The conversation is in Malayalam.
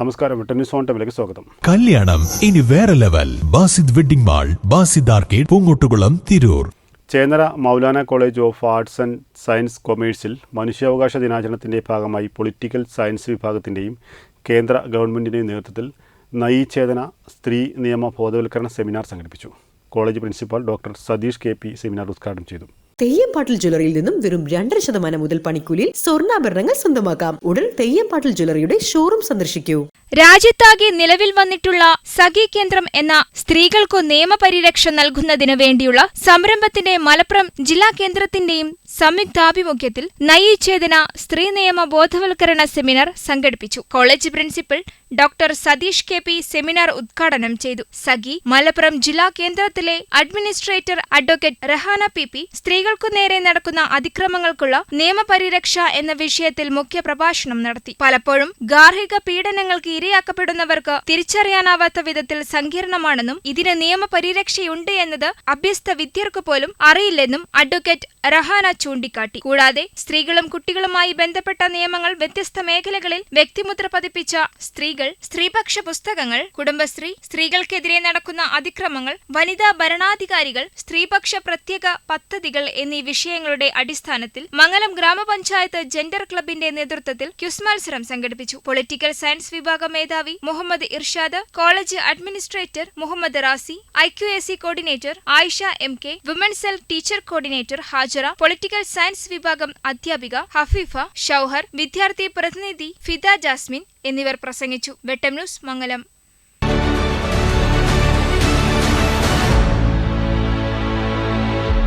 നമസ്കാരം ന്യൂസ് ഓൺ ടൈമിലേക്ക് സ്വാഗതം. കല്യാണം ഇനി വേറെ level. Basid wedding mall Basid arcade Poongottukulam Tirur. Chennara Maulana college of arts and science കൊമേഴ്സിൽ മനുഷ്യാവകാശ ദിനാചരണത്തിന്റെ ഭാഗമായി പൊളിറ്റിക്കൽ സയൻസ് വിഭാഗത്തിന്റെയും കേന്ദ്ര ഗവൺമെന്റിന്റെയും നേതൃത്വത്തിൽ നയി ചേതന സ്ത്രീ നിയമ ബോധവൽക്കരണ സെമിനാർ സംഘടിപ്പിച്ചു. College principal doctor Satheesh K P seminar ഉദ്ഘാടനം ചെയ്തു. തെയ്യംപാട്ടിൽ ജ്വല്ലറിയിൽ നിന്നും വെറും രണ്ടര ശതമാനം മുതൽ പണിക്കൂലിയിൽ സ്വർണാഭരണങ്ങൾ സ്വന്തമാക്കാം. ഉടൻ തെയ്യംപാട്ടിൽ ജ്വല്ലറിയുടെ ഷോറൂം സന്ദർശിക്കൂ. രാജ്യത്താകെ നിലവിൽ വന്നിട്ടുള്ള സഖി കേന്ദ്രം എന്ന സ്ത്രീകൾക്കു നിയമപരിരക്ഷ നൽകുന്നതിനു വേണ്ടിയുള്ള സംരംഭത്തിന്റെ മലപ്പുറം ജില്ലാ കേന്ദ്രത്തിന്റെയും സംയുക്താഭിമുഖ്യത്തിൽ നയിച്ചേതന ചേതന സ്ത്രീ നിയമ ബോധവൽക്കരണ സെമിനാർ സംഘടിപ്പിച്ചു. College principal doctor Satheesh K P seminar ഉദ്ഘാടനം ചെയ്തു. സഖി മലപ്പുറം ജില്ലാ കേന്ദ്രത്തിലെ administrator advocate Rahana P P സ്ത്രീകൾക്കു നേരെ നടക്കുന്ന അതിക്രമങ്ങൾക്കുള്ള നിയമപരിരക്ഷ എന്ന വിഷയത്തിൽ മുഖ്യ പ്രഭാഷണം നടത്തി. പലപ്പോഴും ഗാർഹിക പീഡനങ്ങൾക്ക് ഇരയാക്കപ്പെടുന്നവർക്ക് തിരിച്ചറിയാനാവാത്ത വിധത്തിൽ സങ്കീർണമാണെന്നും ഇതിന് നിയമപരിരക്ഷയുണ്ട് എന്നത് അഭ്യസ്ത വിദ്യർക്കു പോലും അറിയില്ലെന്നും അഡ്വക്കേറ്റ് റഹാന ചൂണ്ടിക്കാട്ടി. കൂടാതെ സ്ത്രീകളും കുട്ടികളുമായി ബന്ധപ്പെട്ട നിയമങ്ങൾ വ്യത്യസ്ത മേഖലകളിൽ വ്യക്തിമുദ്ര പതിപ്പിച്ച സ്ത്രീകൾ സ്ത്രീപക്ഷ പുസ്തകങ്ങൾ കുടുംബശ്രീ സ്ത്രീകൾക്കെതിരെ നടക്കുന്ന അതിക്രമങ്ങൾ വനിതാ ഭരണാധികാരികൾ സ്ത്രീപക്ഷ പ്രത്യേക പദ്ധതികൾ എന്നീ വിഷയങ്ങളുടെ അടിസ്ഥാനത്തിൽ മംഗലം ഗ്രാമപഞ്ചായത്ത് ജെൻഡർ ക്ലബിന്റെ നേതൃത്വത്തിൽ ക്യുസ് മത്സരം സംഘടിപ്പിച്ചു. പൊളിറ്റിക്കൽ സയൻസ് വിഭാഗ മേധാവി Muhammad Irshad college administrator Muhammad Razi I Q A C coordinator Ayisha M K women cell teacher coordinator Hajara political science വിഭാഗം അധ്യാപിക ഹഫീഫ ഷൌഹർ വിദ്യാർത്ഥി പ്രതിനിധി ഫിദ ജാസ്മിൻ എന്നിവർ പ്രസംഗിച്ചു. വെട്ടം ന്യൂസ് മംഗലം.